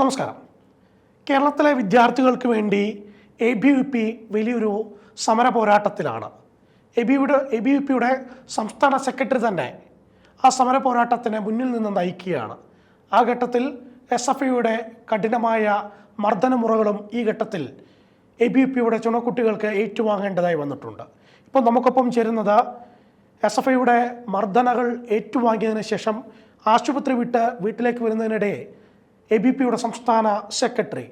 നമസ്കാരം. കേരളത്തിലെ വിദ്യാർത്ഥികൾക്ക് വേണ്ടി എ ബി വി പി വലിയൊരു സമര പോരാട്ടത്തിലാണ്. എ ബി യുടെ എ ബി വി പിയുടെ സംസ്ഥാന സെക്രട്ടറി തന്നെ ആ സമര പോരാട്ടത്തിന് മുന്നിൽ നിന്ന് നയിക്കുകയാണ്. ആ ഘട്ടത്തിൽ എസ് എഫ് ഐയുടെ കഠിനമായ മർദ്ദനമുറകളും ഈ ഘട്ടത്തിൽ എ ബി വി പിയുടെ ചുണക്കുട്ടികൾക്ക് ഏറ്റുവാങ്ങേണ്ടതായി വന്നിട്ടുണ്ട്. ഇപ്പോൾ നമുക്കൊപ്പം ചേരുന്നത് എസ് എഫ് ഐയുടെ മർദ്ദനകൾ ഏറ്റുവാങ്ങിയതിന് ശേഷം ആശുപത്രി വിട്ട് വീട്ടിലേക്ക് വരുന്നതിനിടെ എ ബി പിയുടെ സംസ്ഥാന സെക്രട്ടറി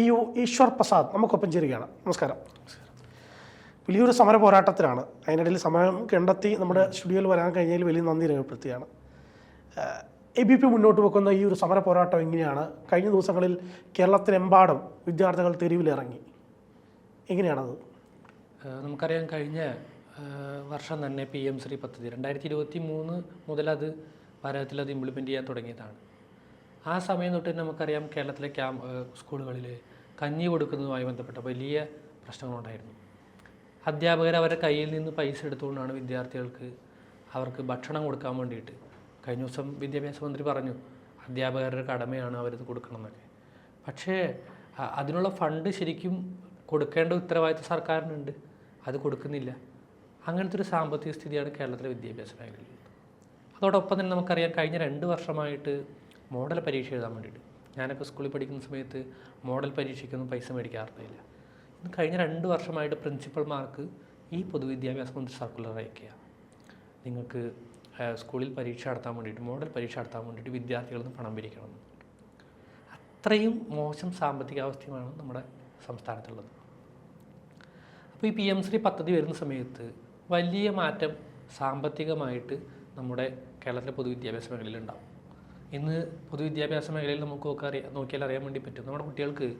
ഇ യു ഈശ്വർ പ്രസാദ് നമുക്കൊപ്പം ചേരുകയാണ്. നമസ്കാരം. വലിയൊരു സമര പോരാട്ടത്തിലാണ് അതിനിടയിൽ സമയം കണ്ടെത്തി നമ്മുടെ സ്റ്റുഡിയോയിൽ വരാൻ കഴിഞ്ഞതിൽ വലിയ നന്ദി രേഖപ്പെടുത്തുകയാണ്. എ ബി പി മുന്നോട്ട് വെക്കുന്ന ഈ ഒരു സമര പോരാട്ടം എങ്ങനെയാണ്? കഴിഞ്ഞ ദിവസങ്ങളിൽ കേരളത്തിലെമ്പാടും വിദ്യാർത്ഥികൾ തെരുവിലിറങ്ങി. എങ്ങനെയാണത്? നമുക്കറിയാം കഴിഞ്ഞ വർഷം തന്നെ പി എം ശ്രീ പദ്ധതി. രണ്ടായിരത്തി ഇരുപത്തി മൂന്ന് മുതൽ അത് ഭാരതത്തിൽ അത് ഇംപ്ലിമെന്റ് ചെയ്യാൻ തുടങ്ങിയതാണ്. ആ സമയം തൊട്ട് തന്നെ നമുക്കറിയാം കേരളത്തിലെ ക്യാമ്പ് സ്കൂളുകളിൽ കഞ്ഞി കൊടുക്കുന്നതുമായി ബന്ധപ്പെട്ട വലിയ പ്രശ്നങ്ങളുണ്ടായിരുന്നു. അധ്യാപകർ അവരുടെ കയ്യിൽ നിന്ന് പൈസ എടുത്തുകൊണ്ടാണ് വിദ്യാർത്ഥികൾക്ക് അവർക്ക് ഭക്ഷണം കൊടുക്കാൻ വേണ്ടിയിട്ട്. കഴിഞ്ഞ ദിവസം വിദ്യാഭ്യാസ മന്ത്രി പറഞ്ഞു അധ്യാപകരുടെ കടമയാണ് അവരത് കൊടുക്കണമെന്നൊക്കെ. പക്ഷേ അതിനുള്ള ഫണ്ട് ശരിക്കും കൊടുക്കേണ്ട ഉത്തരവാദിത്വ സർക്കാരിനുണ്ട്. അത് കൊടുക്കുന്നില്ല. അങ്ങനത്തെ ഒരു സാമ്പത്തിക സ്ഥിതിയാണ് കേരളത്തിലെ വിദ്യാഭ്യാസ മേഖലയിൽ. അതോടൊപ്പം തന്നെ നമുക്കറിയാം കഴിഞ്ഞ രണ്ട് വർഷമായിട്ട് മോഡൽ പരീക്ഷ എഴുതാൻ വേണ്ടിയിട്ട്. ഞാനൊക്കെ സ്കൂളിൽ പഠിക്കുന്ന സമയത്ത് മോഡൽ പരീക്ഷയ്ക്കൊന്നും പൈസ മേടിക്കാറില്ല ഇന്ന് കഴിഞ്ഞ രണ്ട് വർഷമായിട്ട് പ്രിൻസിപ്പൽമാർക്ക് ഈ പൊതുവിദ്യാഭ്യാസ മന്ത്രി സർക്കുലർ അയക്കുക നിങ്ങൾക്ക് സ്കൂളിൽ പരീക്ഷ നടത്താൻ വേണ്ടിയിട്ട് മോഡൽ പരീക്ഷ നടത്താൻ വേണ്ടിയിട്ട് വിദ്യാർത്ഥികളിൽ നിന്ന് പണം പിരിക്കണം. അത്രയും മോശം സാമ്പത്തികാവസ്ഥയുമാണ് നമ്മുടെ സംസ്ഥാനത്തുള്ളത്. അപ്പോൾ ഈ പി എം ശ്രീ പദ്ധതി വരുന്ന സമയത്ത് വലിയ മാറ്റം സാമ്പത്തികമായിട്ട് നമ്മുടെ കേരളത്തിലെ പൊതുവിദ്യാഭ്യാസ മേഖലയിൽ ഇന്ന് പൊതുവിദ്യാഭ്യാസ മേഖലയിൽ നമുക്ക് ഒക്കെ അറിയാം നോക്കിയാൽ അറിയാൻ വേണ്ടി പറ്റും. നമ്മുടെ കുട്ടികൾക്ക്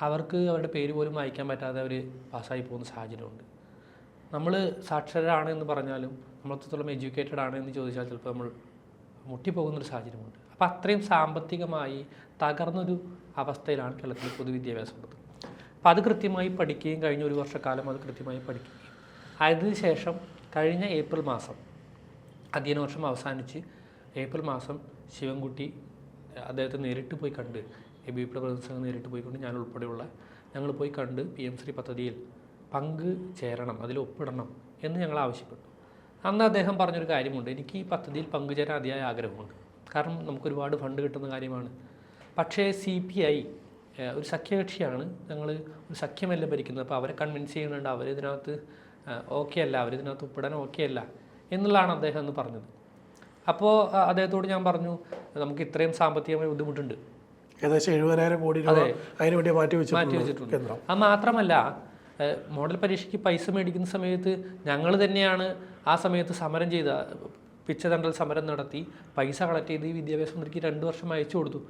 അവർക്ക് അവരുടെ പേര് പോലും വായിക്കാൻ പറ്റാതെ അവർ പാസ്സായി പോകുന്ന സാഹചര്യമുണ്ട്. നമ്മൾ സാക്ഷരരാണ് എന്ന് പറഞ്ഞാലും നമ്മളത്തോളം എഡ്യൂക്കേറ്റഡ് ആണ് എന്ന് ചോദിച്ചാൽ ചിലപ്പോൾ നമ്മൾ മുട്ടിപ്പോകുന്നൊരു സാഹചര്യമുണ്ട്. അപ്പോൾ അത്രയും സാമ്പത്തികമായി തകർന്നൊരു അവസ്ഥയിലാണ് കേരളത്തിൽ പൊതുവിദ്യാഭ്യാസം ഉള്ളത്. അപ്പോൾ അത് കൃത്യമായി പഠിക്കുകയും കഴിഞ്ഞ ഒരു വർഷക്കാലം അത് കൃത്യമായി പഠിക്കുകയും. അതിനുശേഷം കഴിഞ്ഞ ഏപ്രിൽ മാസം അധ്യയന വർഷം അവസാനിച്ച് ഏപ്രിൽ മാസം ശിവൻകുട്ടി അദ്ദേഹത്തെ നേരിട്ട് പോയി കണ്ട് എ ബി പിയുടെ പ്രതിനിധി നേരിട്ട് പോയിക്കൊണ്ട് ഞാൻ ഉൾപ്പെടെയുള്ള ഞങ്ങൾ പോയി കണ്ട് പി എം ശ്രീ പദ്ധതിയിൽ പങ്ക് ചേരണം അതിൽ ഒപ്പിടണം എന്ന് ഞങ്ങൾ ആവശ്യപ്പെട്ടു. അന്ന് അദ്ദേഹം പറഞ്ഞൊരു കാര്യമുണ്ട് എനിക്ക് ഈ പദ്ധതിയിൽ പങ്കുചേരാൻ അതിയായ ആഗ്രഹമുണ്ട്. കാരണം നമുക്ക് ഒരുപാട് ഫണ്ട് കിട്ടുന്ന കാര്യമാണ്. പക്ഷേ സി പി ഐ ഒരു സഖ്യകക്ഷിയാണ് ഞങ്ങൾ ഒരു സഖ്യമല്ല ഭരിക്കുന്നത്. അപ്പോൾ അവരെ കൺവിൻസ് ചെയ്യുന്നുണ്ട് അവരിതിനകത്ത് ഓക്കെ അല്ല അവരിതിനകത്ത് ഒപ്പിടാൻ ഓക്കെ അല്ല എന്നുള്ളതാണ് അദ്ദേഹം എന്ന് പറഞ്ഞത്. അപ്പോൾ അദ്ദേഹത്തോട് ഞാൻ പറഞ്ഞു നമുക്ക് ഇത്രയും സാമ്പത്തികമായി ബുദ്ധിമുട്ടുണ്ട്. ഏകദേശം എഴുപതിനായിരം കോടി രൂപ അതിനു വേണ്ടി മാറ്റി വെച്ചു മാറ്റി വെച്ചിട്ടുണ്ട്. അത് മാത്രമല്ല മോഡൽ പരീക്ഷയ്ക്ക് പൈസ മേടിക്കുന്ന സമയത്ത് ഞങ്ങൾ തന്നെയാണ് ആ സമയത്ത് സമരം ചെയ്ത പിച്ചതണ്ടൽ സമരം നടത്തി പൈസ കളക്ട് ചെയ്ത് ഈ വിദ്യാഭ്യാസ മന്ത്രിക്ക് രണ്ട് വർഷം അയച്ചു കൊടുത്തു.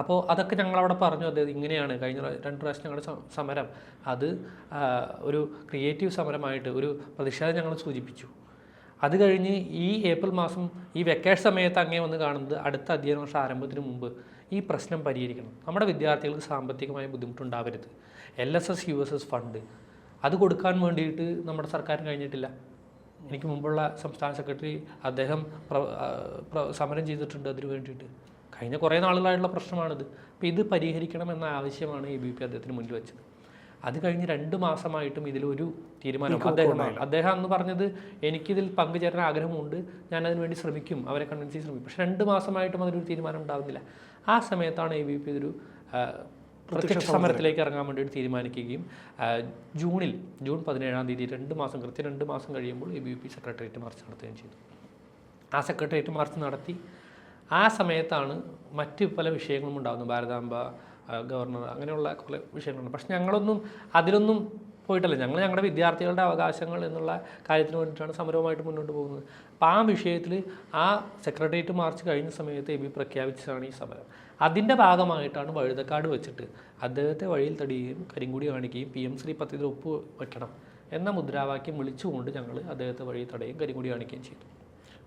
അപ്പോൾ അതൊക്കെ ഞങ്ങളവിടെ പറഞ്ഞു അദ്ദേഹം ഇങ്ങനെയാണ് കഴിഞ്ഞ രണ്ട് പ്രാവശ്യം ഞങ്ങളുടെ സമരം. അത് ഒരു ക്രിയേറ്റീവ് സമരമായിട്ട് ഒരു പ്രതിഷേധം ഞങ്ങൾ സൂചിപ്പിച്ചു. അത് കഴിഞ്ഞ് ഈ ഏപ്രിൽ മാസം ഈ വെക്കേഷൻ സമയത്ത് അങ്ങേ വന്ന് കാണുന്നത് അടുത്ത അധ്യയന വർഷം ആരംഭത്തിന് മുമ്പ് ഈ പ്രശ്നം പരിഹരിക്കണം. നമ്മുടെ വിദ്യാർത്ഥികൾക്ക് സാമ്പത്തികമായ ബുദ്ധിമുട്ടുണ്ടാവരുത്. L S S U S S fund അത് കൊടുക്കാൻ വേണ്ടിയിട്ട് നമ്മുടെ സർക്കാരിന് കഴിഞ്ഞിട്ടില്ല. എനിക്ക് മുമ്പുള്ള സംസ്ഥാന സെക്രട്ടറി അദ്ദേഹം സമരം ചെയ്തിട്ടുണ്ട് അതിന് വേണ്ടിയിട്ട്. കഴിഞ്ഞ കുറേ നാളുകളായിട്ടുള്ള പ്രശ്നമാണിത്. അപ്പോൾ ഇത് പരിഹരിക്കണം എന്ന ആവശ്യമാണ് എ ബി പി അദ്ദേഹത്തിന് മുന്നിൽ വെച്ചത്. അത് കഴിഞ്ഞ് രണ്ട് മാസമായിട്ടും ഇതിലൊരു തീരുമാനം അദ്ദേഹം അദ്ദേഹം അന്ന് പറഞ്ഞത് എനിക്കിതിൽ പങ്കുചേരാൻ ആഗ്രഹമുണ്ട് ഞാൻ അതിന് വേണ്ടി ശ്രമിക്കും അവരെ കൺവിൻസ് ചെയ്യാൻ ശ്രമിക്കും. പക്ഷെ രണ്ട് മാസമായിട്ടും അതിലൊരു തീരുമാനം ഉണ്ടാകുന്നില്ല ആ സമയത്താണ് എ ബി പി ഇതൊരു പ്രത്യക്ഷ സമരത്തിലേക്ക്. ഇറങ്ങാൻ വേണ്ടിയിട്ട് തീരുമാനിക്കുകയും ജൂണിൽ ജൂൺ പതിനേഴാം തീയതി രണ്ട് മാസം കൃത്യം രണ്ട് മാസം കഴിയുമ്പോൾ A B P secretariat march നടത്തുകയും ചെയ്തു. ആ സെക്രട്ടേറിയറ്റ് മാർച്ച് നടത്തി ആ സമയത്താണ് മറ്റ് പല വിഷയങ്ങളും ഉണ്ടാകുന്നത്. ഭാരതാംബ ഗവർണർ അങ്ങനെയുള്ള കുറേ വിഷയങ്ങളുണ്ട്. പക്ഷെ ഞങ്ങളൊന്നും അതിലൊന്നും പോയിട്ടല്ല. ഞങ്ങൾ ഞങ്ങളുടെ വിദ്യാർത്ഥികളുടെ അവകാശങ്ങൾ എന്നുള്ള കാര്യത്തിന് വേണ്ടിയിട്ടാണ് സമരവുമായിട്ട് മുന്നോട്ട് പോകുന്നത്. അപ്പോൾ ആ വിഷയത്തിൽ ആ സെക്രട്ടേറിയറ്റ് മാർച്ച് കഴിഞ്ഞ സമയത്ത് എ ബി പ്രഖ്യാപിച്ചതാണ് ഈ സമരം. അതിന്റെ ഭാഗമായിട്ടാണ് വഴുതക്കാട് വെച്ചിട്ട് അദ്ദേഹത്തെ വഴിയിൽ തടിയുകയും കരിങ്കുടി കാണിക്കുകയും പി എം ശ്രീ പദ്ധതിയിൽ ഒപ്പ് വെക്കണം എന്ന മുദ്രാവാക്യം വിളിച്ചുകൊണ്ട് ഞങ്ങൾ അദ്ദേഹത്തെ വഴി തടയുകയും കരിങ്കുടി കാണിക്കുകയും ചെയ്തു.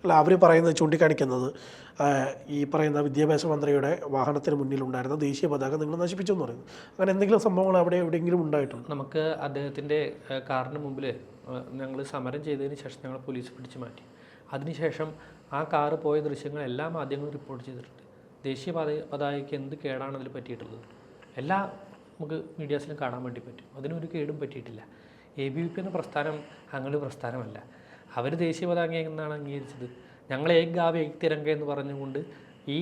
അല്ല അവർ പറയുന്നത് ചൂണ്ടിക്കാണിക്കുന്നത് ഈ പറയുന്ന വിദ്യാഭ്യാസ മന്ത്രിയുടെ വാഹനത്തിന് മുന്നിലുണ്ടായിരുന്ന ദേശീയ പതാക നിങ്ങൾ നശിപ്പിച്ചു എന്ന് പറയുന്നു. അങ്ങനെ എന്തെങ്കിലും സംഭവങ്ങൾ അവിടെ എവിടെയെങ്കിലും ഉണ്ടായിട്ടുണ്ട്? നമുക്ക് അദ്ദേഹത്തിന്റെ കാറിന് മുമ്പിൽ ഞങ്ങൾ സമരം ചെയ്തതിന് ശേഷം ഞങ്ങൾ പോലീസ് പിടിച്ചു മാറ്റി. അതിനുശേഷം ആ കാറ് പോയ ദൃശ്യങ്ങൾ എല്ലാ മാധ്യമങ്ങളും റിപ്പോർട്ട് ചെയ്തിട്ടുണ്ട്. ദേശീയ പത പതാകയ്ക്ക് എന്ത് കേടാണ് അതിൽ പറ്റിയിട്ടുള്ളത്? എല്ലാ നമുക്ക് മീഡിയാസിലും കാണാൻ വേണ്ടി പറ്റും. അതിനൊരു കേടും പറ്റിയിട്ടില്ല. എ ബി വി പി എന്ന പ്രസ്ഥാനം അങ്ങനെ പ്രസ്ഥാനമല്ല. അവർ ദേശീയ പതാക എന്നാണ് അംഗീകരിച്ചത്. ഞങ്ങൾ ഏക് ഗാവ് ഏക് തിരങ്ക എന്ന് പറഞ്ഞുകൊണ്ട് ഈ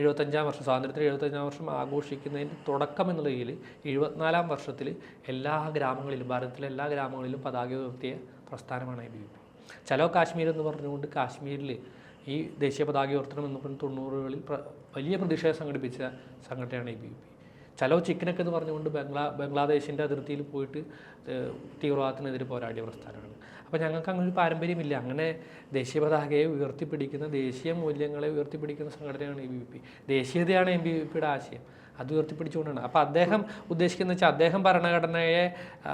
എഴുപത്തഞ്ചാം വർഷം സ്വാതന്ത്ര്യത്തിന് എഴുപത്തഞ്ചാം വർഷം ആഘോഷിക്കുന്നതിന്റെ തുടക്കം എന്നുള്ള രീതിയിൽ എഴുപത്തിനാലാം വർഷത്തിൽ എല്ലാ ഗ്രാമങ്ങളിലും ഭാരതത്തിലെ എല്ലാ ഗ്രാമങ്ങളിലും പതാക ഉയർത്തിയ പ്രസ്ഥാനമാണ് I B P. Chalo Kashmir എന്ന് പറഞ്ഞുകൊണ്ട് കാശ്മീരിൽ ഈ ദേശീയ പതാക ഉയർത്തണം എന്ന് പറഞ്ഞ് തൊണ്ണൂറുകളിൽ വലിയ പ്രതിഷേധം സംഘടിപ്പിച്ച സംഘടനയാണ് ഐ ബി പി. ചലോ ചിക്കനൊക്കെ എന്ന് പറഞ്ഞുകൊണ്ട് ബംഗ്ലാ ബംഗ്ലാദേശിന്റെ അതിർത്തിയിൽ പോയിട്ട് തീവ്രവാദത്തിനെതിരെ പോരാടിയ പ്രസ്ഥാനമാണ്. അപ്പോൾ ഞങ്ങൾക്ക് അങ്ങനെ ഒരു പാരമ്പര്യമില്ല. അങ്ങനെ ദേശീയ പതാകയെ ഉയർത്തിപ്പിടിക്കുന്ന ദേശീയ മൂല്യങ്ങളെ ഉയർത്തിപ്പിടിക്കുന്ന സംഘടനയാണ് എ ബി പി. ദേശീയതയാണ് എം ബി വി പിയുടെ ആശയം. അത് ഉയർത്തിപ്പിടിച്ചുകൊണ്ടാണ്. അപ്പോൾ അദ്ദേഹം ഉദ്ദേശിക്കുന്ന വെച്ചാൽ അദ്ദേഹം ഭരണഘടനയെ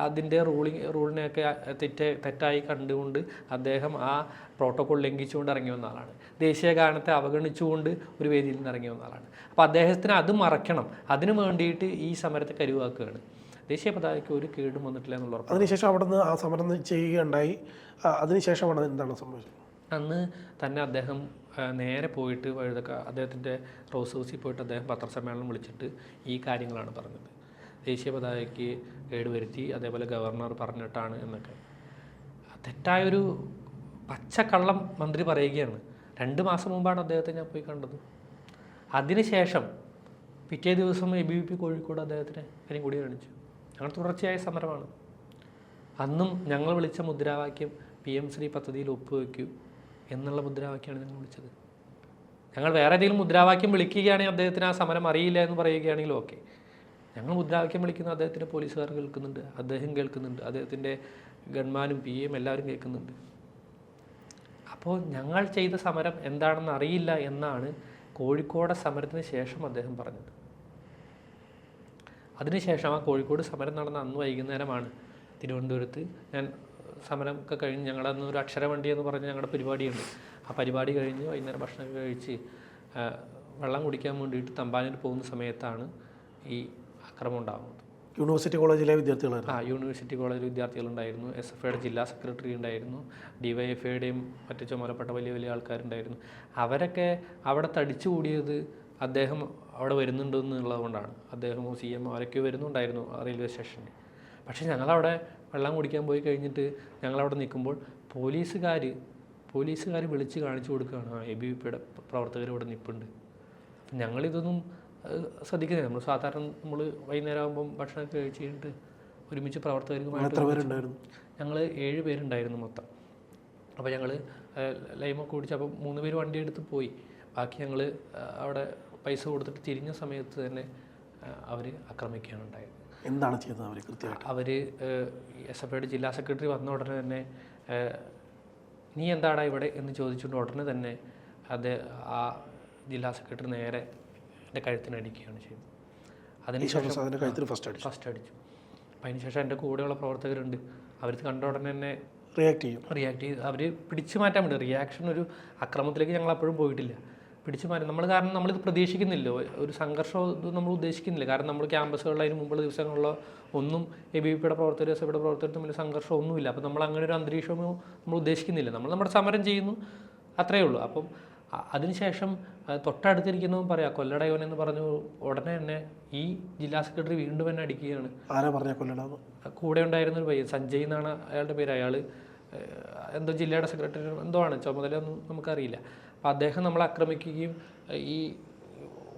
അതിന്റെ റൂളിങ് റൂളിനെയൊക്കെ തെറ്റ തെറ്റായി കണ്ടുകൊണ്ട് അദ്ദേഹം ആ പ്രോട്ടോകോൾ ലംഘിച്ചുകൊണ്ട് ഇറങ്ങി വന്ന ആളാണ്. ദേശീയ ഗാനത്തെ അവഗണിച്ചുകൊണ്ട് ഒരു വേദിയിൽ നിന്ന് ഇറങ്ങി വന്ന ആളാണ്. അപ്പോൾ അദ്ദേഹത്തിന് അത് മറക്കണം. അതിനു വേണ്ടിയിട്ട് ഈ സമരത്തെ കരുവാക്കുകയാണ്. ദേശീയ പതാകയ്ക്ക് ഒരു കേടും വന്നിട്ടില്ല എന്നുള്ള ഉറപ്പ്. അതിനുശേഷം അവിടെ നിന്ന് ആ സമരം ചെയ്യുകയുണ്ടായി. അതിനുശേഷം അതിനുശേഷമാണ് എന്താണ് സംഭവിച്ചത്? അന്ന് തന്നെ അദ്ദേഹം നേരെ പോയിട്ട് വഴുതക്ക അദ്ദേഹത്തിന്റെ റോസ് ഹൗസിൽ പോയിട്ട് അദ്ദേഹം പത്രസമ്മേളനം വിളിച്ചിട്ട് ഈ കാര്യങ്ങളാണ് പറഞ്ഞത്. ദേശീയ പതാകയ്ക്ക് കേടുവരുത്തി അതേപോലെ ഗവർണർ പറഞ്ഞിട്ടാണ് എന്നൊക്കെ. തെറ്റായൊരു പച്ചക്കള്ളം മന്ത്രി പറയുകയാണ്. രണ്ട് മാസം മുമ്പാണ് അദ്ദേഹത്തെ ഞാൻ പോയി കണ്ടത്. അതിനുശേഷം പിറ്റേ ദിവസം A B V P Kozhikode അദ്ദേഹത്തിന് കൂടി കാണിച്ചു. ഞങ്ങൾ തുടർച്ചയായ സമരമാണ്. അന്നും ഞങ്ങൾ വിളിച്ച മുദ്രാവാക്യം പി എം ശ്രീ പദ്ധതിയിൽ ഒപ്പുവെക്കൂ എന്നുള്ള മുദ്രാവാക്യമാണ് ഞങ്ങൾ വിളിച്ചത്. ഞങ്ങൾ വേറെ ഏതെങ്കിലും മുദ്രാവാക്യം വിളിക്കുകയാണെങ്കിൽ അദ്ദേഹത്തിന് ആ സമരം അറിയില്ല എന്ന് പറയുകയാണെങ്കിൽ ഓക്കെ. ഞങ്ങൾ മുദ്രാവാക്യം വിളിക്കുന്ന അദ്ദേഹത്തിന്റെ പോലീസുകാർ കേൾക്കുന്നുണ്ട് അദ്ദേഹം കേൾക്കുന്നുണ്ട് അദ്ദേഹത്തിന്റെ ഗൺമാനും പി എം എല്ലാവരും കേൾക്കുന്നുണ്ട്. അപ്പോൾ ഞങ്ങൾ ചെയ്ത സമരം എന്താണെന്ന് അറിയില്ല എന്നാണ് കോഴിക്കോട് സമരത്തിന് ശേഷം അദ്ദേഹം പറഞ്ഞത്. അതിനുശേഷം ആ കോഴിക്കോട് സമരം നടന്ന അന്ന് വൈകുന്നേരമാണ് തിരുവനന്തപുരത്ത്. ഞാൻ സമരം ഒക്കെ കഴിഞ്ഞ് ഞങ്ങളന്ന് ഒരു അക്ഷരവണ്ടി എന്ന് പറഞ്ഞ് ഞങ്ങളുടെ പരിപാടിയുണ്ട്. ആ പരിപാടി കഴിഞ്ഞ് വൈകുന്നേരം ഭക്ഷണം കഴിച്ച് വെള്ളം കുടിക്കാൻ വേണ്ടിയിട്ട് തമ്പാനൂർ പോകുന്ന സമയത്താണ് ഈ അക്രമം ഉണ്ടാകുന്നത് യൂണിവേഴ്സിറ്റി കോളേജിലെ വിദ്യാർത്ഥികളായിരുന്നു? ആ യൂണിവേഴ്സിറ്റി കോളേജിലെ വിദ്യാർത്ഥികളുണ്ടായിരുന്നു. എസ് എഫ് ഐയുടെ ജില്ലാ സെക്രട്ടറി ഉണ്ടായിരുന്നു. ഡിവൈഎഫ്ഐയുടെയും മറ്റു ചുമതലപ്പെട്ട വലിയ വലിയ ആൾക്കാരുണ്ടായിരുന്നു. അവരൊക്കെ അവിടെ തടിച്ചു കൂടിയത് അദ്ദേഹം അവിടെ വരുന്നുണ്ട് എന്നുള്ളത് കൊണ്ടാണ്. അദ്ദേഹം സി എം അവരൊക്കെ വരുന്നുണ്ടായിരുന്നു ആ റെയിൽവേ സ്റ്റേഷനിൽ പക്ഷേ ഞങ്ങളവിടെ വെള്ളം കുടിക്കാൻ പോയി കഴിഞ്ഞിട്ട് ഞങ്ങളവിടെ നിൽക്കുമ്പോൾ പോലീസുകാർ പോലീസുകാർ വിളിച്ച് കാണിച്ചു കൊടുക്കുകയാണ്. ആ എ ബി വി പിയുടെ പ്രവർത്തകർ ഇവിടെ നിൽപ്പുണ്ട്. അപ്പം ഞങ്ങളിതൊന്നും ശ്രദ്ധിക്കുന്നില്ല. നമ്മൾ സാധാരണ നമ്മൾ വൈകുന്നേരം ആകുമ്പം ഭക്ഷണമൊക്കെ കഴിച്ചിട്ട് കഴിഞ്ഞിട്ട് ഒരുമിച്ച് പ്രവർത്തകരുമായിട്ട് എത്ര പേരുണ്ടായിരുന്നു? ഞങ്ങൾ ഏഴ് പേരുണ്ടായിരുന്നു മൊത്തം. അപ്പോൾ ഞങ്ങൾ ലൈമൊക്കെ കുടിച്ച് അപ്പോൾ മൂന്ന് പേര് വണ്ടി എടുത്ത് പോയി. ബാക്കി ഞങ്ങൾ അവിടെ പൈസ കൊടുത്തിട്ട് തിരിഞ്ഞ സമയത്ത് തന്നെ അവർ ആക്രമിക്കുകയാണ് ഉണ്ടായത്. എന്താണ് ചെയ്തത് അവർ കൃത്യമായിട്ട്? അവർ എസ് എഫ് ഐയുടെ ജില്ലാ സെക്രട്ടറി വന്ന ഉടനെ തന്നെ നീ എന്താണ് ഇവിടെ? എന്ന് ചോദിച്ചുകൊണ്ട് ഉടനെ തന്നെ അത് ആ ജില്ലാ സെക്രട്ടറി നേരെ എന്റെ കഴുത്തിനടിക്കുകയാണ് ചെയ്തത്. അതിനുശേഷം ഫസ്റ്റ് അടിച്ചു. ഫസ്റ്റ് അടിച്ചു. അപ്പം അതിനുശേഷം എന്റെ കൂടെയുള്ള പ്രവർത്തകരുണ്ട്. അവർ കണ്ട ഉടനെ തന്നെ റിയാക്ട് ചെയ്യും. റിയാക്ട് ചെയ്ത് അവർ പിടിച്ചു മാറ്റാൻ വേണ്ടി റിയാക്ഷൻ ഒരു അക്രമത്തിലേക്ക് ഞങ്ങൾ അപ്പോഴും പോയിട്ടില്ല. പിടിച്ചു മാറി. നമ്മൾ കാരണം നമ്മളിത് പ്രതീക്ഷിക്കുന്നില്ല. ഒരു സംഘർഷം ഇത് നമ്മൾ ഉദ്ദേശിക്കുന്നില്ല. കാരണം നമ്മൾ ക്യാമ്പസുകളിൽ അതിന് മുമ്പുള്ള ദിവസങ്ങളിലോ ഒന്നും എ ബി പിയുടെ പ്രവർത്തകർ എസ് എഫിയുടെ പ്രവർത്തകർ തമ്മിൽ സംഘർഷം ഒന്നുമില്ല. അപ്പോൾ നമ്മൾ അങ്ങനെ ഒരു അന്തരീക്ഷമോ നമ്മൾ ഉദ്ദേശിക്കുന്നില്ല. നമ്മൾ നമ്മുടെ സമരം ചെയ്യുന്നു. അത്രയേ ഉള്ളൂ. അപ്പം അതിനുശേഷം ആ, തൊട്ടടുത്തിരിക്കുന്നവൻ പറയാം കൊല്ലടയോൻ എന്ന് പറഞ്ഞു ഉടനെ തന്നെ ഈ ജില്ലാ സെക്രട്ടറി വീണ്ടും എന്നെ അടിക്കുകയാണ്. ആരാ പറഞ്ഞ കൊല്ലട കൂടെ ഉണ്ടായിരുന്ന ഒരു പയ്യൻ സഞ്ജയ് എന്നാണ് അയാളുടെ പേര്. അയാൾ എന്തോ ജില്ലയുടെ സെക്രട്ടറി എന്തോ ആണ്. ചുമതലയൊന്നും നമുക്കറിയില്ല. അപ്പോൾ അദ്ദേഹം നമ്മളെ ആക്രമിക്കുകയും ഈ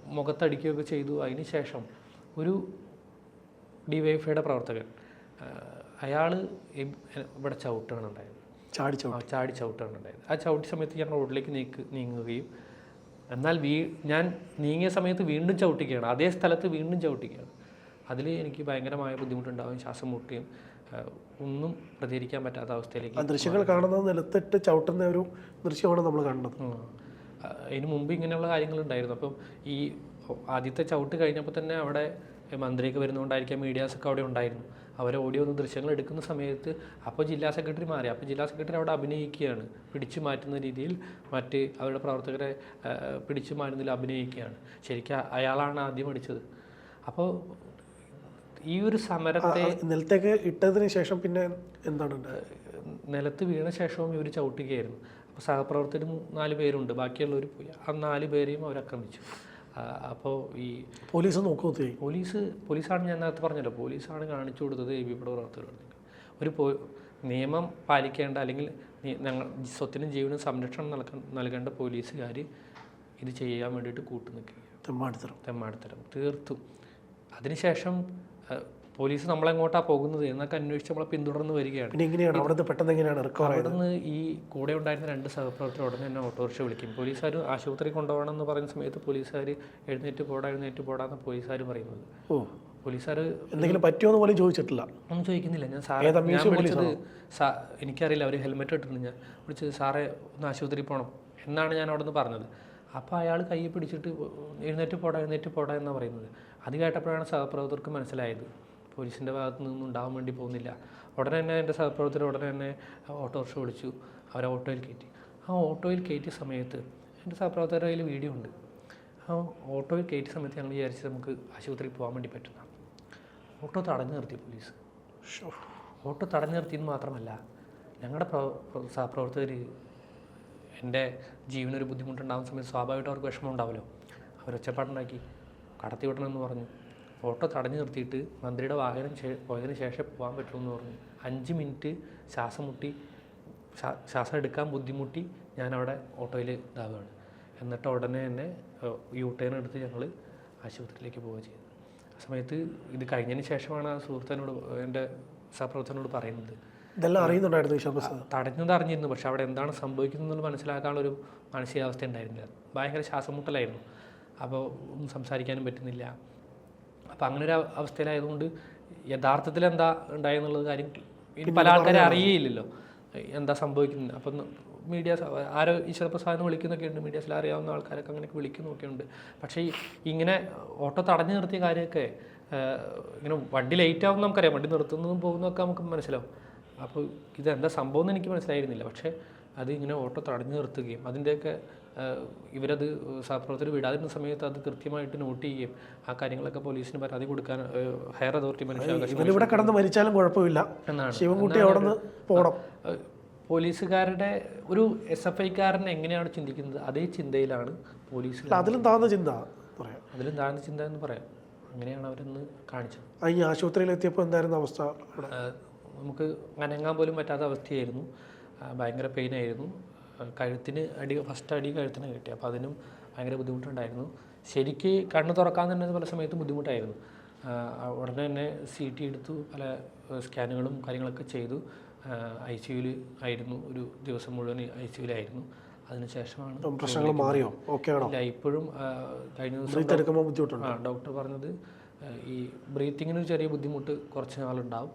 മുഖത്തടിക്കുകയൊക്കെ ചെയ്തു. അതിന് ശേഷം ഒരു ഡിവൈഫൈയുടെ പ്രവർത്തകൻ അയാൾ ഇവിടെ ചവിട്ടാണ് ഉണ്ടായത്. ചാടി ചാടി ചവിട്ടാണ് ഉണ്ടായത്. ആ ചവിട്ടി സമയത്ത് ഞാൻ റോഡിലേക്ക് നീക്ക് നീങ്ങുകയും എന്നാൽ വീ ഞാൻ നീങ്ങിയ സമയത്ത് വീണ്ടും ചവിട്ടിക്കുകയാണ് അതേ സ്ഥലത്ത് വീണ്ടും ചവിട്ടിക്കുകയാണ് അതിൽ എനിക്ക് ഭയങ്കരമായ ബുദ്ധിമുട്ടുണ്ടാവും ശ്വാസം മുട്ടുകയും ഒന്നും പ്രതികരിക്കാൻ പറ്റാത്ത അവസ്ഥയിലേക്ക് ദൃശ്യങ്ങൾ കാണുന്നത് നിലത്തിട്ട് ചവിട്ടുന്ന ഒരു ദൃശ്യമാണ് നമ്മൾ കാണുന്നത്. അതിന് മുമ്പ് ഇങ്ങനെയുള്ള കാര്യങ്ങളുണ്ടായിരുന്നു. അപ്പം ഈ ആദ്യത്തെ ചവിട്ട് കഴിഞ്ഞപ്പോൾ തന്നെ അവിടെ മന്ത്രിയൊക്കെ വരുന്നതുകൊണ്ടായിരിക്കാം മീഡിയാസൊക്കെ അവിടെ ഉണ്ടായിരുന്നു. അവരെ ഓടി വന്ന് ദൃശ്യങ്ങൾ എടുക്കുന്ന സമയത്ത് അപ്പോൾ ജില്ലാ സെക്രട്ടറി മാറി. അപ്പോൾ ജില്ലാ സെക്രട്ടറി അവിടെ അഭിനയിക്കുകയാണ് പിടിച്ചു മാറ്റുന്ന രീതിയിൽ മറ്റ് അവരുടെ പ്രവർത്തകരെ പിടിച്ചു മാറ്റുന്നതിൽ അഭിനയിക്കുകയാണ്. ശരിക്കും അയാളാണ് ആദ്യം അടിച്ചത്. അപ്പോൾ ഈ ഒരു സമരത്തെ നിലത്തേക്ക് ഇട്ടതിന് ശേഷം പിന്നെ എന്താണ് നിലത്ത് വീണ ശേഷവും ഇവർ ചവിട്ടുകയായിരുന്നു അപ്പോൾ സഹപ്രവർത്തകർ നാല് പേരുണ്ട്. ബാക്കിയുള്ളവർ പോയി. ആ നാല് പേരെയും അവർ ആക്രമിച്ചു. അപ്പോൾ ഈ പോലീസ് നോക്കൂ പോലീസ് പോലീസാണ് ഞാൻ നേരത്തെ പറഞ്ഞല്ലോ. പോലീസാണ് കാണിച്ചു കൊടുത്തത് എ ബി പിയുടെ പ്രവർത്തകരോട്. ഒരു പോ നിയമം പാലിക്കേണ്ട അല്ലെങ്കിൽ ഞങ്ങൾ സ്വത്തിനും ജീവനും സംരക്ഷണം നൽക നൽകേണ്ട പോലീസുകാർ ഇത് ചെയ്യാൻ വേണ്ടിയിട്ട് കൂട്ടു നിൽക്കുക തെമ്മാടിത്തരം. തെമ്മാടിത്തരം. തീർത്തും. അതിനുശേഷം പോലീസ് നമ്മളെങ്ങോട്ടാണ് പോകുന്നത് എന്നൊക്കെ അന്വേഷിച്ച് നമ്മളെ പിന്തുടർന്ന് വരികയാണ്. പിന്നെ എങ്ങനെയാണ്? അവിടുന്ന് പെട്ടെന്ന് എങ്ങനെയാണ് റിക്കവർ അവിടുന്ന് ഈ കൂടെ ഉണ്ടായിരുന്ന രണ്ട് സഹപ്രവർത്തകർ ഉടനെ തന്നെ ഓട്ടോറിക്ഷ വിളിക്കും. പോലീസുകാർ ആശുപത്രി കൊണ്ടുപോകണം എന്ന് പറയുന്ന സമയത്ത് പോലീസുകാർ എഴുന്നേറ്റ് പോടാ എഴുന്നേറ്റ് പോടാന്ന് പോലീസുകാർ പറയുന്നത്. ഓ. പോലീസുകാർ എന്തെങ്കിലും പറ്റുമോ പോലും ചോദിച്ചിട്ടില്ല. ഒന്നും ചോദിക്കുന്നില്ല. ഞാൻ സാറേ ഞാൻ വിളിച്ചത് സാ എനിക്കറിയില്ല. അവർ ഹെൽമെറ്റ് ഇട്ടിട്ടുണ്ട്. ഞാൻ വിളിച്ചത് സാറേ ഒന്ന് ആശുപത്രിയിൽ പോകണം എന്നാണ് ഞാൻ അവിടെ നിന്ന് പറഞ്ഞത്. അപ്പോൾ അയാൾ കൈ പിടിച്ചിട്ട് എഴുന്നേറ്റ് പോടാ എഴുന്നേറ്റ് പോടാ എന്നാണ് പറയുന്നത്. അത് കേട്ടപ്പോഴാണ് സഹപ്രവർത്തകർക്ക് മനസ്സിലായത്. പോലീസിന്റെ ഭാഗത്ത് നിന്നും ഉണ്ടാവാൻ വേണ്ടി പോകുന്നില്ല. ഉടനെ തന്നെ എന്റെ സഹപ്രവർത്തകർ ഉടനെ തന്നെ ഓട്ടോറിക്ഷ വിളിച്ചു. അവരെ ഓട്ടോയിൽ കയറ്റി. ആ ഓട്ടോയിൽ കയറ്റിയ സമയത്ത് എന്റെ സഹപ്രവർത്തകരുടെ കയ്യിൽ വീഡിയോ ഉണ്ട്. ആ ഓട്ടോയിൽ കയറ്റിയ സമയത്ത് ഞങ്ങൾ വിചാരിച്ചത് നമുക്ക് ആശുപത്രിയിൽ പോകാൻ വേണ്ടി പറ്റുന്ന. ഓട്ടോ തടഞ്ഞു നിർത്തി പോലീസ്. ഓട്ടോ തടഞ്ഞു നിർത്തിയെന്ന് മാത്രമല്ല ഞങ്ങളുടെ സഹപ്രവർത്തകർ എന്റെ ജീവനൊരു ബുദ്ധിമുട്ടുണ്ടാകുന്ന സമയത്ത് സ്വാഭാവികമായിട്ട് അവർക്ക് വിഷമം ഉണ്ടാവുമല്ലോ അവർ ഒച്ചപ്പാടുണ്ടാക്കി കടത്തി വിടണമെന്ന് പറഞ്ഞു. ഓട്ടോ തടഞ്ഞു നിർത്തിയിട്ട് മന്ത്രിയുടെ വാഹനം പോയതിനു ശേഷം പോകാൻ പറ്റുമെന്ന് പറഞ്ഞു. അഞ്ച് മിനിറ്റ് ശ്വാസം മുട്ടി ശ്വാസം എടുക്കാൻ ബുദ്ധിമുട്ടി ഞാൻ അവിടെ ഓട്ടോയിൽ ഇതാവുകയാണ്. എന്നിട്ട് ഉടനെ തന്നെ യു ടേൺ എടുത്ത് ഞങ്ങൾ ആശുപത്രിയിലേക്ക് പോവുക ചെയ്തു. ആ സമയത്ത് ഇത് കഴിഞ്ഞതിന് ശേഷമാണ് ആ സുഹൃത്തിനോട് എന്റെ സഹപ്രവർത്തനോട് പറയുന്നത്. ഇതെല്ലാം അറിയുന്നുണ്ടായിരുന്നു തടഞ്ഞത് അറിഞ്ഞിരുന്നു. പക്ഷെ അവിടെ എന്താണ് സംഭവിക്കുന്നത് മനസ്സിലാക്കാനുള്ള ഒരു മാനസികാവസ്ഥ ഉണ്ടായിരുന്നില്ല. ഭയങ്കര ശ്വാസം മുട്ടലായിരുന്നു. അപ്പോൾ ഒന്നും സംസാരിക്കാനും പറ്റുന്നില്ല. അപ്പോൾ അങ്ങനെ ഒരു അവ- അവസ്ഥയിലായതുകൊണ്ട് യഥാർത്ഥത്തിൽ എന്താ ഉണ്ടായെന്നുള്ളത് കാര്യം ഇനി പല ആൾക്കാരെ അറിയേയില്ലല്ലോ. എന്താ സംഭവിക്കുന്നത്? അപ്പം മീഡിയ ആരോ ഈശ്വരപ്രസാദിനെ വിളിക്കുന്നൊക്കെ ഉണ്ട്. മീഡിയസിൽ അറിയാവുന്ന ആൾക്കാരൊക്കെ അങ്ങനെയൊക്കെ വിളിക്കുന്നൊക്കെ ഉണ്ട്. പക്ഷേ ഇങ്ങനെ ഓട്ടോ തടഞ്ഞു നിർത്തിയ കാര്യമൊക്കെ ഇങ്ങനെ വണ്ടി ലേറ്റ് ആവും നമുക്കറിയാം. വണ്ടി നിർത്തുന്നതും പോകുന്നതൊക്കെ നമുക്ക് മനസ്സിലാവും. അപ്പോൾ ഇതെന്താ സംഭവം എന്ന് എനിക്ക് മനസ്സിലായിരുന്നില്ല. പക്ഷേ അത് ഇങ്ങനെ ഓട്ടോ തടഞ്ഞു നിർത്തുകയും അതിന്റെയൊക്കെ ഇവരത് സഹപ്രവർത്തകർ വിടാതിരുന്ന സമയത്ത് അത് കൃത്യമായിട്ട് നോട്ട് ചെയ്യുകയും ആ കാര്യങ്ങളൊക്കെ പോലീസിന് പരാതി കൊടുക്കാൻ ഹയർ അതോറിറ്റി മനുഷ്യ ഇവിടെ കടന്ന് മരിച്ചാലും കുഴപ്പമില്ല. എന്നാണ്. ശിവൻകുട്ടി അവിടെ നിന്ന് പോകണം പോലീസുകാരുടെ ഒരു എസ് എഫ് ഐക്കാരൻ എങ്ങനെയാണ് ചിന്തിക്കുന്നത്? അതേ ചിന്തയിലാണ് പോലീസ് അതിലും താഴ്ന്ന ചിന്ത പറയാം. അതിലും താഴ്ന്ന ചിന്ത എന്ന് പറയാം. അങ്ങനെയാണ് അവരെന്ന് കാണിച്ചത്. ഈ ആശുപത്രിയിൽ എത്തിയപ്പോൾ എന്തായിരുന്നു അവസ്ഥ? നമുക്ക് അനങ്ങാൻ പോലും പറ്റാത്ത അവസ്ഥയായിരുന്നു. ഭയങ്കര പെയിൻ ആയിരുന്നു. ആ, കഴുത്തിന് അടി ഫസ്റ്റ് അടി കഴുത്തിന് കിട്ടി. അപ്പോൾ അതിനും ഭയങ്കര ബുദ്ധിമുട്ടുണ്ടായിരുന്നു. ശരിക്ക് കണ്ണ് തുറക്കാൻ തന്നെ പല സമയത്തും ബുദ്ധിമുട്ടായിരുന്നു. ഉടനെ തന്നെ സി ടി എടുത്തു പല സ്കാനുകളും കാര്യങ്ങളൊക്കെ ചെയ്തു. ഐ സിയുയിൽ ആയിരുന്നു ഒരു ദിവസം മുഴുവൻ ഐ സിയുലായിരുന്നു അതിനുശേഷമാണ് പ്രശ്നങ്ങൾ മാറിയോ? ഓക്കെ ആണോ? ഇല്ല ഇപ്പോഴും കഴിഞ്ഞ ദിവസം ബുദ്ധിമുട്ടുണ്ട്? ആ ഡോക്ടർ പറഞ്ഞത് ഈ ബ്രീത്തിങ്ങിന് ചെറിയ ബുദ്ധിമുട്ട് കുറച്ച് നാളുണ്ടാവും.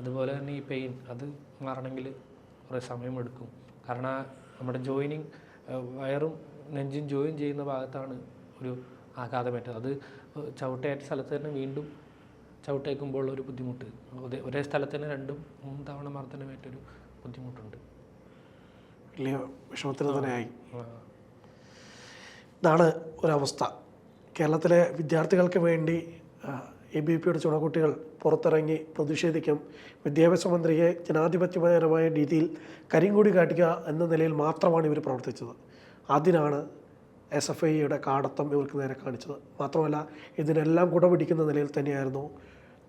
അതുപോലെ തന്നെ ഈ പെയിൻ അത് മാറണമെങ്കിൽ കുറേ സമയമെടുക്കും. കാരണം നമ്മുടെ ജോയിനിങ് വയറും നെഞ്ചും ജോയിൻ ചെയ്യുന്ന ഭാഗത്താണ് ഒരു ആഘാതമേറ്റത് അത് ചവിട്ടയേറ്റ സ്ഥലത്ത് തന്നെ വീണ്ടും ചവിട്ടേക്കുമ്പോൾ ഒരു ബുദ്ധിമുട്ട്. ഒരേ- സ്ഥലത്ത് തന്നെ രണ്ടും മൂന്ന് തവണ മർദ്ദനമേറ്റൊരു ബുദ്ധിമുട്ടുണ്ട്. വലിയ വിഷമത്തിന് തന്നെയായി. ഇതാണ് ഒരവസ്ഥ. കേരളത്തിലെ വിദ്യാർത്ഥികൾക്ക് വേണ്ടി എ ബി പിയുടെ ചുണക്കുട്ടികൾ പുറത്തിറങ്ങി പ്രതിഷേധിക്കും. വിദ്യാഭ്യാസ മന്ത്രിയെ ജനാധിപത്യപരമായ രീതിയിൽ കരിങ്കൂടി കാട്ടുക എന്ന നിലയിൽ മാത്രമാണ് ഇവർ പ്രവർത്തിച്ചത്. അതിനാണ് എസ് എഫ് ഐയുടെ കാടത്തം ഇവർക്ക് നേരെ കാണിച്ചത്. മാത്രമല്ല ഇതിനെല്ലാം കുടപിടിക്കുന്ന നിലയിൽ തന്നെയായിരുന്നു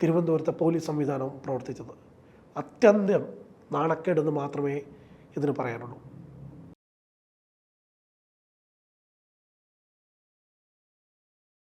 തിരുവനന്തപുരത്തെ പോലീസ് സംവിധാനം പ്രവർത്തിച്ചത്. അത്യന്തം നാണക്കേടെന്ന് മാത്രമേ ഇതിന് പറയാനുള്ളൂ.